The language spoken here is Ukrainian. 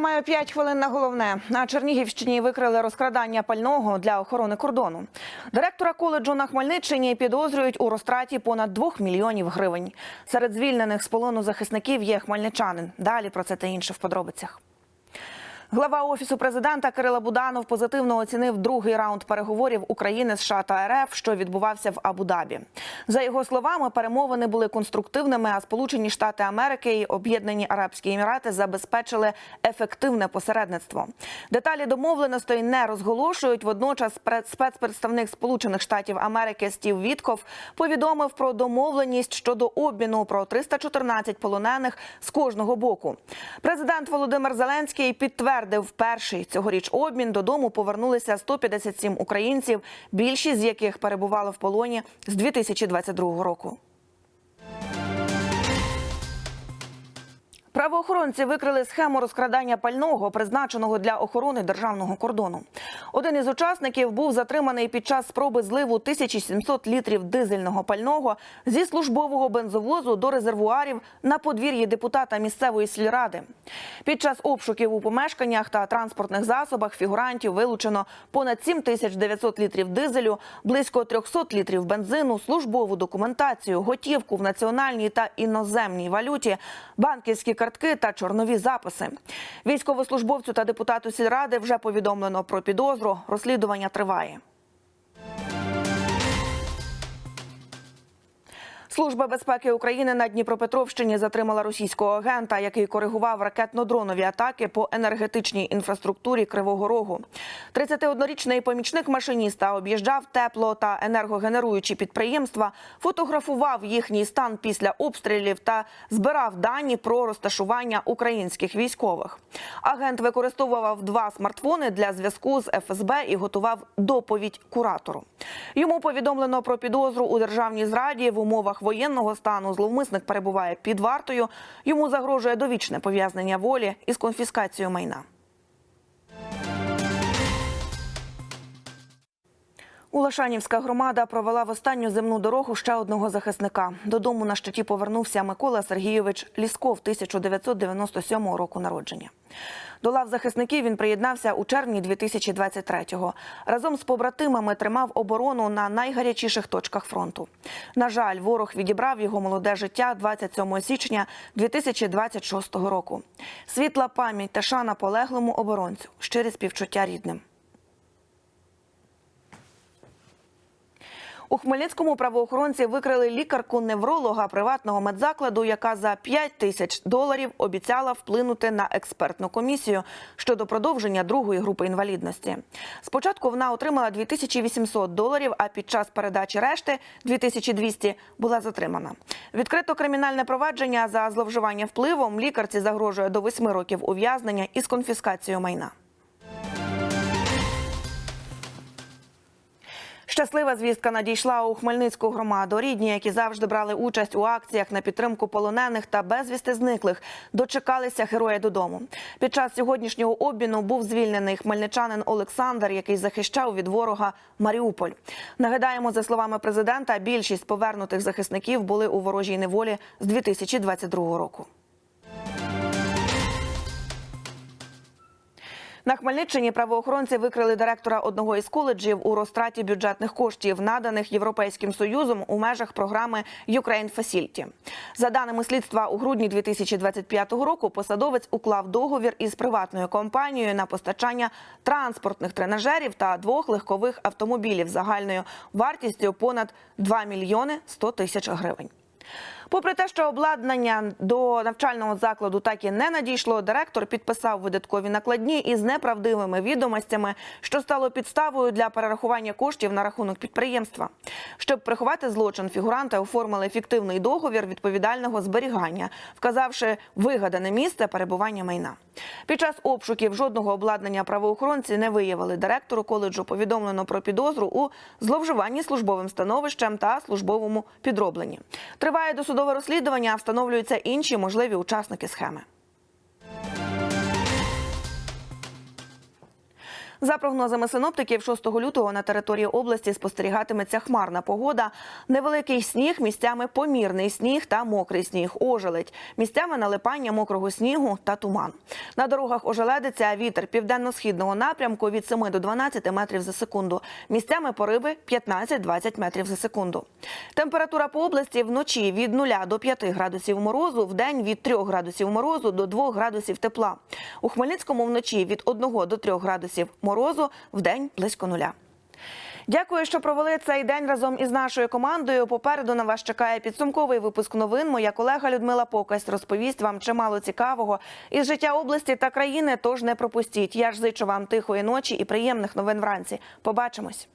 маю 5 хвилин на головне. На Чернігівщині викрили розкрадання пального для охорони кордону. Директора коледжу на Хмельниччині підозрюють у розтраті понад 2 мільйонів гривень. Серед звільнених з полону захисників є хмельничанин. Далі про це та інше в подробицях. Глава офісу президента Кирила Буданов позитивно оцінив другий раунд переговорів України, США та РФ, що відбувався в Абу-Дабі. За його словами, перемовини були конструктивними. А Сполучені Штати Америки і Об'єднані Арабські Емірати забезпечили ефективне посередництво. Деталі домовленостей не розголошують. Водночас, пред- спецпредставник Сполучених Штатів Америки Стів Вітков повідомив про домовленість щодо обміну про 314 полонених з кожного боку. Президент Володимир Зеленський підтвердив перший цьогоріч обмін. Додому повернулися 157 українців, більшість з яких перебували в полоні з 2022 року. Правоохоронці викрили схему розкрадання пального, призначеного для охорони державного кордону. Один із учасників був затриманий під час спроби зливу 1700 літрів дизельного пального зі службового бензовозу до резервуарів на подвір'ї депутата місцевої сільради. Під час обшуків у помешканнях та транспортних засобах фігурантів вилучено понад 7900 літрів дизелю, близько 300 літрів бензину, службову документацію, готівку в національній та іноземній валюті, банківські картки та чорнові записи. Військовослужбовцю та депутату сільради вже повідомлено про підозру. Розслідування триває. Служба безпеки України на Дніпропетровщині затримала російського агента, який коригував ракетно-дронові атаки по енергетичній інфраструктурі Кривого Рогу. 31-річний помічник машиніста об'їжджав тепло та енергогенеруючі підприємства, фотографував їхній стан після обстрілів та збирав дані про розташування українських військових. Агент використовував два смартфони для зв'язку з ФСБ і готував доповідь куратору. Йому повідомлено про підозру у державній зраді в умовах воєнного стану. Зловмисник перебуває під вартою. Йому загрожує довічне пов'язнення волі із конфіскацією майна. Улашанівська громада провела в останню земну дорогу ще одного захисника. Додому на щиті повернувся Микола Сергійович Лісков 1997 року народження. До лав захисників він приєднався у червні 2023-го. Разом з побратимами тримав оборону на найгарячіших точках фронту. На жаль, ворог відібрав його молоде життя 27 січня 2026 року. Світла пам'ять та шана полеглому оборонцю. Щирі співчуття рідним. У Хмельницькому правоохоронці викрили лікарку-невролога приватного медзакладу, яка за 5 тисяч доларів обіцяла вплинути на експертну комісію щодо продовження другої групи інвалідності. Спочатку вона отримала 2800 доларів, а під час передачі решти 2200 була затримана. Відкрито кримінальне провадження за зловживання впливом. Лікарці загрожує до 8 років ув'язнення із конфіскацією майна. Щаслива звістка надійшла у Хмельницьку громаду. Рідні, які завжди брали участь у акціях на підтримку полонених та безвісти зниклих, дочекалися героя додому. Під час сьогоднішнього обміну був звільнений хмельничанин Олександр, який захищав від ворога Маріуполь. Нагадаємо, за словами президента, більшість повернутих захисників були у ворожій неволі з 2022 року. На Хмельниччині правоохоронці викрили директора одного із коледжів у розтраті бюджетних коштів, наданих Європейським Союзом у межах програми Ukraine Facility. За даними слідства, у грудні 2025 року посадовець уклав договір із приватною компанією на постачання транспортних тренажерів та двох легкових автомобілів загальною вартістю понад 2 мільйони 100 тисяч гривень. Попри те, що обладнання до навчального закладу так і не надійшло, директор підписав видаткові накладні із неправдивими відомостями, що стало підставою для перерахування коштів на рахунок підприємства. Щоб приховати злочин, фігуранти оформили фіктивний договір відповідального зберігання, вказавши вигадане місце перебування майна. Під час обшуків жодного обладнання правоохоронці не виявили. Директору коледжу повідомлено про підозру у зловживанні службовим становищем та службовому підробленні. Триває досудове розслідування, а встановлюються інші можливі учасники схеми. За прогнозами синоптиків, 6 лютого на території області спостерігатиметься хмарна погода. Невеликий сніг, місцями помірний сніг та мокрий сніг. Ожеледь. Місцями налипання мокрого снігу та туман. На дорогах ожеледиться вітер південно-східного напрямку від 7 до 12 метрів за секунду. Місцями пориви 15-20 метрів за секунду. Температура по області вночі від 0 до 5 градусів морозу, в день від 3 градусів морозу до 2 градусів тепла. У Хмельницькому вночі від 1 до 3 градусів морозу, в день близько нуля. Дякую, що провели цей день разом із нашою командою. Попереду на вас чекає підсумковий випуск новин. Моя колега Людмила Покась розповість вам чимало цікавого із життя області та країни. Тож не пропустіть. Я ж зичу вам тихої ночі і приємних новин вранці. Побачимось.